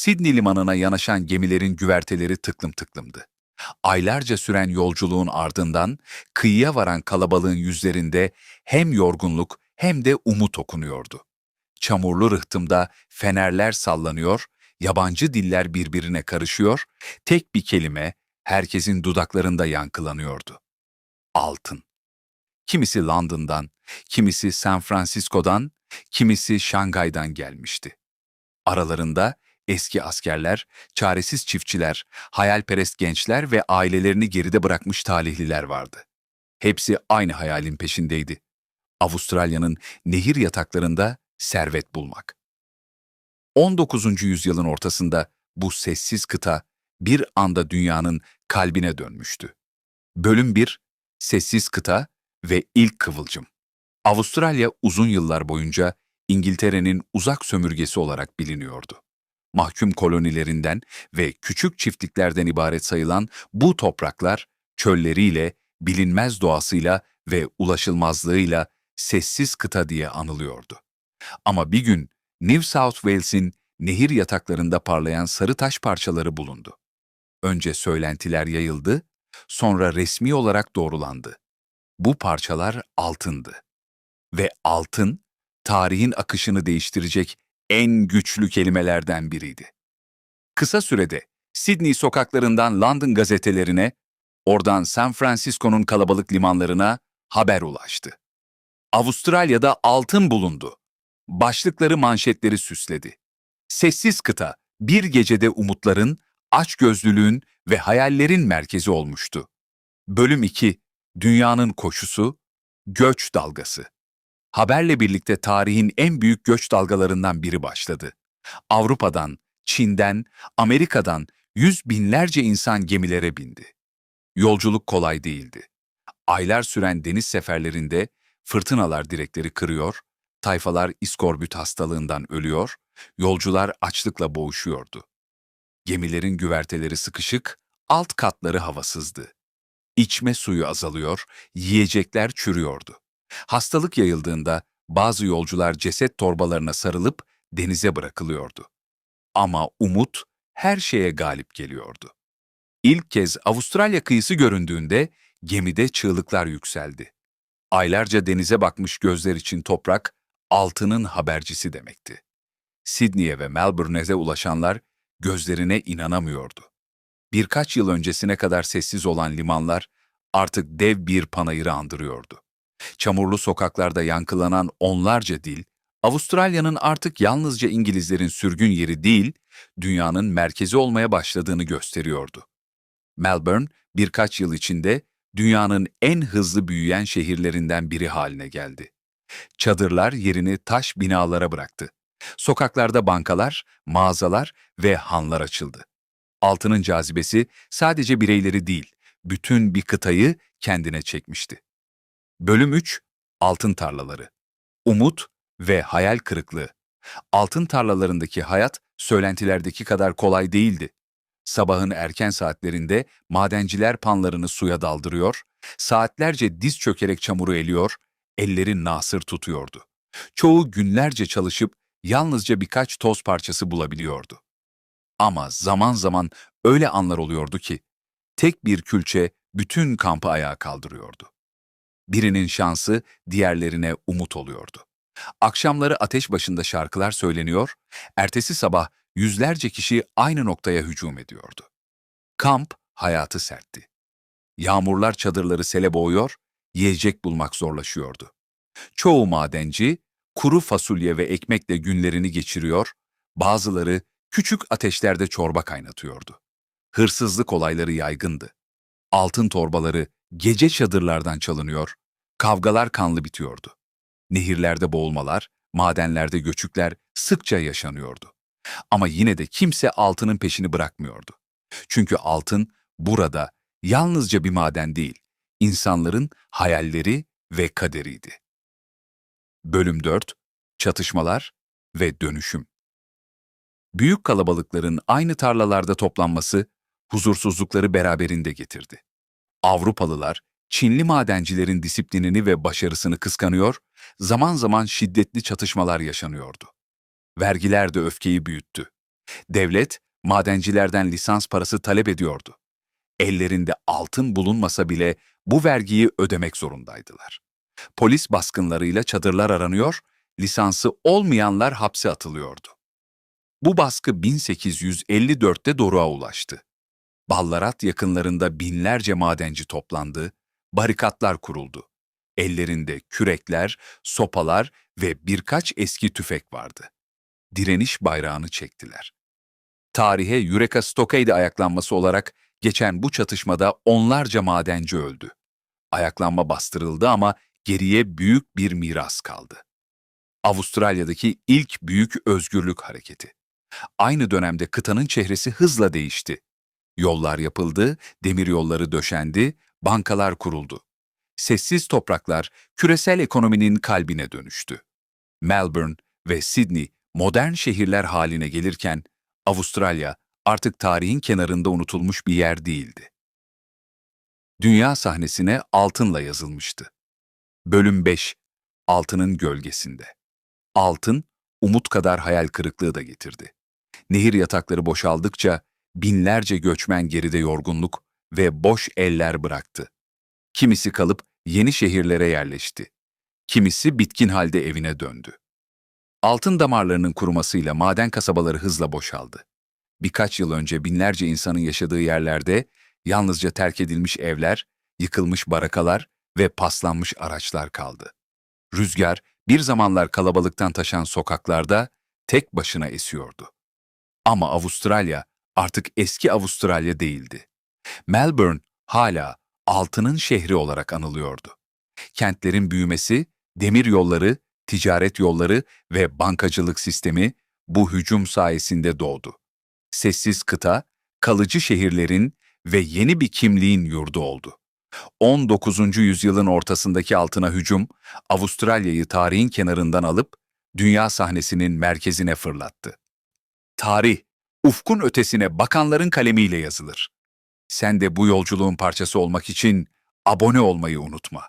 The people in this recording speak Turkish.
Sydney limanına yanaşan gemilerin güverteleri tıklım tıklımdı. Aylarca süren yolculuğun ardından kıyıya varan kalabalığın yüzlerinde hem yorgunluk hem de umut okunuyordu. Çamurlu rıhtımda fenerler sallanıyor, yabancı diller birbirine karışıyor, tek bir kelime herkesin dudaklarında yankılanıyordu. Altın. Kimisi London'dan, kimisi San Francisco'dan, kimisi Şangay'dan gelmişti. Aralarında eski askerler, çaresiz çiftçiler, hayalperest gençler ve ailelerini geride bırakmış talihliler vardı. Hepsi aynı hayalin peşindeydi. Avustralya'nın nehir yataklarında servet bulmak. 19. yüzyılın ortasında bu sessiz kıta bir anda dünyanın kalbine dönmüştü. Bölüm 1 Sessiz Kıta ve İlk Kıvılcım Avustralya uzun yıllar boyunca İngiltere'nin uzak sömürgesi olarak biliniyordu. Mahkum kolonilerinden ve küçük çiftliklerden ibaret sayılan bu topraklar çölleriyle, bilinmez doğasıyla ve ulaşılmazlığıyla sessiz kıta diye anılıyordu. Ama bir gün New South Wales'in nehir yataklarında parlayan sarı taş parçaları bulundu. Önce söylentiler yayıldı, sonra resmi olarak doğrulandı. Bu parçalar altındı. Ve altın, tarihin akışını değiştirecek en güçlü kelimelerden biriydi. Kısa sürede Sydney sokaklarından London gazetelerine, oradan San Francisco'nun kalabalık limanlarına haber ulaştı. Avustralya'da altın bulundu. Başlıkları manşetleri süsledi. Sessiz kıta bir gecede umutların, açgözlülüğün ve hayallerin merkezi olmuştu. Bölüm 2 Dünyanın koşusu, göç dalgası. Haberle birlikte tarihin en büyük göç dalgalarından biri başladı. Avrupa'dan, Çin'den, Amerika'dan yüz binlerce insan gemilere bindi. Yolculuk kolay değildi. Aylar süren deniz seferlerinde fırtınalar direkleri kırıyor, tayfalar iskorbüt hastalığından ölüyor, yolcular açlıkla boğuşuyordu. Gemilerin güverteleri sıkışık, alt katları havasızdı. İçme suyu azalıyor, yiyecekler çürüyordu. Hastalık yayıldığında bazı yolcular ceset torbalarına sarılıp denize bırakılıyordu. Ama umut her şeye galip geliyordu. İlk kez Avustralya kıyısı göründüğünde gemide çığlıklar yükseldi. Aylarca denize bakmış gözler için toprak, altının habercisi demekti. Sydney'e ve Melbourne'e ulaşanlar gözlerine inanamıyordu. Birkaç yıl öncesine kadar sessiz olan limanlar artık dev bir panayırı andırıyordu. Çamurlu sokaklarda yankılanan onlarca dil, Avustralya'nın artık yalnızca İngilizlerin sürgün yeri değil, dünyanın merkezi olmaya başladığını gösteriyordu. Melbourne, birkaç yıl içinde dünyanın en hızlı büyüyen şehirlerinden biri haline geldi. Çadırlar yerini taş binalara bıraktı. Sokaklarda bankalar, mağazalar ve hanlar açıldı. Altının cazibesi sadece bireyleri değil, bütün bir kıtayı kendine çekmişti. Bölüm 3 Altın Tarlaları Umut ve Hayal Kırıklığı Altın tarlalarındaki hayat söylentilerdeki kadar kolay değildi. Sabahın erken saatlerinde madenciler panlarını suya daldırıyor, saatlerce diz çökerek çamuru eliyor, elleri nasır tutuyordu. Çoğu günlerce çalışıp yalnızca birkaç toz parçası bulabiliyordu. Ama zaman zaman öyle anlar oluyordu ki, tek bir külçe bütün kampı ayağa kaldırıyordu. Birinin şansı diğerlerine umut oluyordu. Akşamları ateş başında şarkılar söyleniyor, ertesi sabah yüzlerce kişi aynı noktaya hücum ediyordu. Kamp hayatı sertti. Yağmurlar çadırları sele boğuyor, yiyecek bulmak zorlaşıyordu. Çoğu madenci kuru fasulye ve ekmekle günlerini geçiriyor, bazıları küçük ateşlerde çorba kaynatıyordu. Hırsızlık olayları yaygındı. Altın torbaları gece çadırlardan çalınıyor, kavgalar kanlı bitiyordu. Nehirlerde boğulmalar, madenlerde göçükler sıkça yaşanıyordu. Ama yine de kimse altının peşini bırakmıyordu. Çünkü altın burada yalnızca bir maden değil, insanların hayalleri ve kaderiydi. Bölüm 4 Çatışmalar ve Dönüşüm Büyük kalabalıkların aynı tarlalarda toplanması huzursuzlukları beraberinde getirdi. Avrupalılar, Çinli madencilerin disiplinini ve başarısını kıskanıyor, zaman zaman şiddetli çatışmalar yaşanıyordu. Vergiler de öfkeyi büyüttü. Devlet, madencilerden lisans parası talep ediyordu. Ellerinde altın bulunmasa bile bu vergiyi ödemek zorundaydılar. Polis baskınlarıyla çadırlar aranıyor, lisansı olmayanlar hapse atılıyordu. Bu baskı 1854'te Doruk'a ulaştı. Ballarat yakınlarında binlerce madenci toplandı, barikatlar kuruldu. Ellerinde kürekler, sopalar ve birkaç eski tüfek vardı. Direniş bayrağını çektiler. Tarihe Eureka Stockade ayaklanması olarak geçen bu çatışmada onlarca madenci öldü. Ayaklanma bastırıldı ama geriye büyük bir miras kaldı. Avustralya'daki ilk büyük özgürlük hareketi. Aynı dönemde kıtanın çehresi hızla değişti. Yollar yapıldı, demir yolları döşendi, bankalar kuruldu. Sessiz topraklar küresel ekonominin kalbine dönüştü. Melbourne ve Sydney modern şehirler haline gelirken Avustralya artık tarihin kenarında unutulmuş bir yer değildi. Dünya sahnesine altınla yazılmıştı. Bölüm 5 Altının Gölgesinde Altın, umut kadar hayal kırıklığı da getirdi. Nehir yatakları boşaldıkça binlerce göçmen geride yorgunluk ve boş eller bıraktı. Kimisi kalıp yeni şehirlere yerleşti. Kimisi bitkin halde evine döndü. Altın damarlarının kurumasıyla maden kasabaları hızla boşaldı. Birkaç yıl önce binlerce insanın yaşadığı yerlerde yalnızca terk edilmiş evler, yıkılmış barakalar ve paslanmış araçlar kaldı. Rüzgar bir zamanlar kalabalıktan taşan sokaklarda tek başına esiyordu. Ama Avustralya artık eski Avustralya değildi. Melbourne hala altının şehri olarak anılıyordu. Kentlerin büyümesi, demir yolları, ticaret yolları ve bankacılık sistemi bu hücum sayesinde doğdu. Sessiz kıta, kalıcı şehirlerin ve yeni bir kimliğin yurdu oldu. 19. yüzyılın ortasındaki altına hücum, Avustralya'yı tarihin kenarından alıp dünya sahnesinin merkezine fırlattı. Tarih, ufkun ötesine bakanların kalemiyle yazılır. Sen de bu yolculuğun parçası olmak için abone olmayı unutma.